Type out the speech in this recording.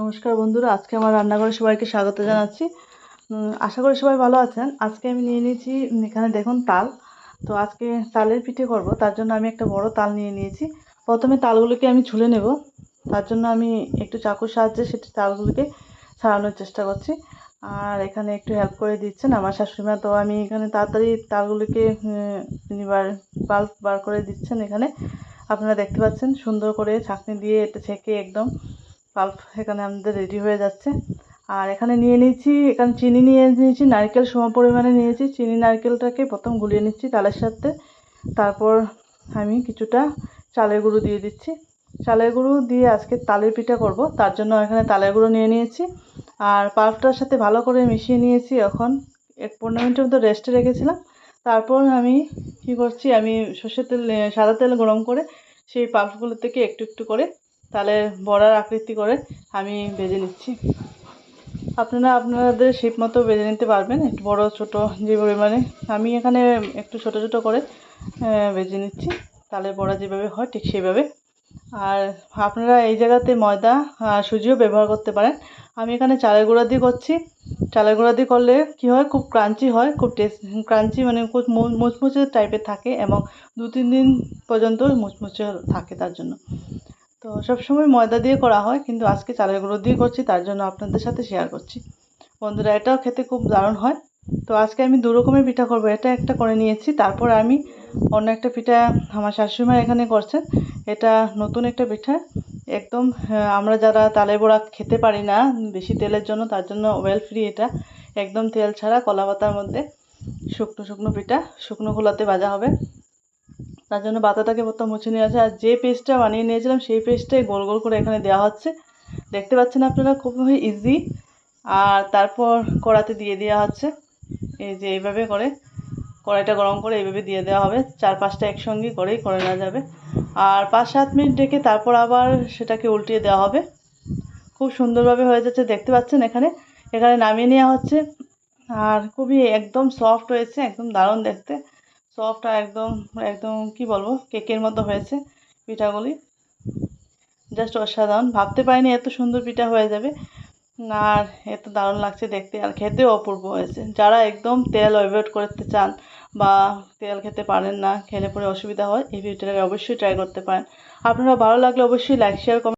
নমস্কার বন্ধুরা, আজকে আমার রান্নাঘরে সবাইকে স্বাগত জানাচ্ছি। আশা করি সবাই ভালো আছেন। আজকে আমি নিয়ে নিয়েছি, এখানে দেখুন তাল। তো আজকে তালের পিঠে করব, তার জন্য আমি একটা বড় তাল নিয়ে নিয়েছি। প্রথমে তালগুলোকে আমি ছুলে নেব। তার জন্য আমি একটু চাকুর সাহায্যে সেটা তালগুলোকে ছাড়ানোর চেষ্টা করছি। আর এখানে একটু হেল্প করে দিচ্ছেন আমার শাশুড়িমা। তো আমি এখানে তাড়াতাড়ি তালগুলোকে তিনি বার বাল্ব বার করে দিচ্ছেন এখানে। আপনারা দেখতে পাচ্ছেন সুন্দর করে ছাঁকনি দিয়ে এটা ছেঁকে একদম পাল্প এখানে আমাদের রেডি হয়ে যাচ্ছে। আর এখানে নিয়ে নিয়েছি, এখানে চিনি নিয়ে নিয়েছি, নারকেল সম পরিমাণে নিয়েছি। চিনি, নারকেলটাকে প্রথম গুলিয়ে নিচ্ছি তালের সাথে। তারপর আমি কিছুটা চালের গুঁড়ো দিয়ে দিচ্ছি। চালের গুঁড়ো দিয়ে আজকে তালের পিঠা করব, তার জন্য এখানে তালের গুঁড়ো নিয়ে নিয়েছি। আর পাল্পটার সাথে ভালো করে মিশিয়ে নিয়েছি এখন, এক পনেরো মিনিটের মতো রেস্টে রেখেছিলাম। তারপর আমি কি করছি, আমি সর্ষের তেল, সাদা তেল গরম করে সেই পাল্পগুলো থেকে একটু একটু করে তাহলে বড়ার আকৃতি করে আমি ভেজে নিচ্ছি। আপনারা আপনাদের শেপ মতো ভেজে নিতে পারবেন, একটু বড়, ছোট যে পরিমাণে। আমি এখানে একটু ছোট ছোট করে ভেজে নিচ্ছি। তাহলে বড়া যেভাবে হয় ঠিক সেইভাবে। আর আপনারা এই জায়গাতে ময়দা সুজিও ব্যবহার করতে পারেন। আমি এখানে চালের গুঁড়া দিয়ে করছি। চালের গুঁড়া দিয়ে করলে কী হয়? খুব ক্রাঞ্চি হয়, খুব টেস্ট ক্রাঞ্চি মানে খুব মুচমুচে টাইপের থাকে এবং দু, তিন দিন পর্যন্ত মুচমুচে থাকে তার জন্য। তো সবসময় ময়দা দিয়ে করা হয়, কিন্তু আজকে চালের গুঁড়ো দিয়ে করছি, তার জন্য আপনাদের সাথে শেয়ার করছি। বন্ধুরা, এটাও খেতে খুব দারুণ হয়। তো আজকে আমি দু রকমের পিঠা করব, এটা একটা করে নিয়েছি, তারপর আমি অন্য একটা পিঠা আমার শাশুড়িমা এখানে করছেন, এটা নতুন একটা পিঠা। একদম আমরা যারা তালে বড়া খেতে পারি না, বেশি তেলের জন্য, তার জন্য ওয়েল ফ্রি এটা। একদম তেল ছাড়া কলা পাতার মধ্যে শুকনো শুকনো পিঠা, শুকনো খোলাতে ভাজা হবে। তার জন্য বাতাটাকে প্রথম মুছে নিয়ে আছে আর যে পেস্টটা বানিয়ে নিয়েছিলাম, সেই পেস্টটাই গোল গোল করে এখানে দেওয়া হচ্ছে। দেখতে পাচ্ছেন আপনারা, খুবই ইজি আর তারপর কড়াতে দিয়ে দেওয়া হচ্ছে। এই যে এইভাবে করে কড়াইটা গরম করে এইভাবে দিয়ে দেওয়া হবে। চার পাঁচটা একসঙ্গে করেই করে নেওয়া যাবে। আর পাঁচ সাত মিনিট রেখে তারপর আবার সেটাকে উল্টিয়ে দেওয়া হবে। খুব সুন্দরভাবে হয়ে যাচ্ছে, দেখতে পাচ্ছেন এখানে। এখানে নামিয়ে নেওয়া হচ্ছে। আর খুবই একদম সফট হয়েছে, একদম দারুণ দেখতে। সফট আর একদম একদম কি বলব, কেকের মতো হয়েছে পিঠাগুলি। জাস্ট অসাধারণ। ভাবতে পারিনি এত সুন্দর পিঠা হয়ে যাবে। আর এত দারুণ লাগছে দেখতে আর খেতেও অপূর্ব হয়েছে। যারা একদম তেল অ্যাভয়েড করতে চান বা তেল খেতে পারেন না, খেলে পরে অসুবিধা হয়, এই ভিডিওটাকে অবশ্যই ট্রাই করতে পারেন। আপনারা ভালো লাগলে অবশ্যই লাইক শেয়ার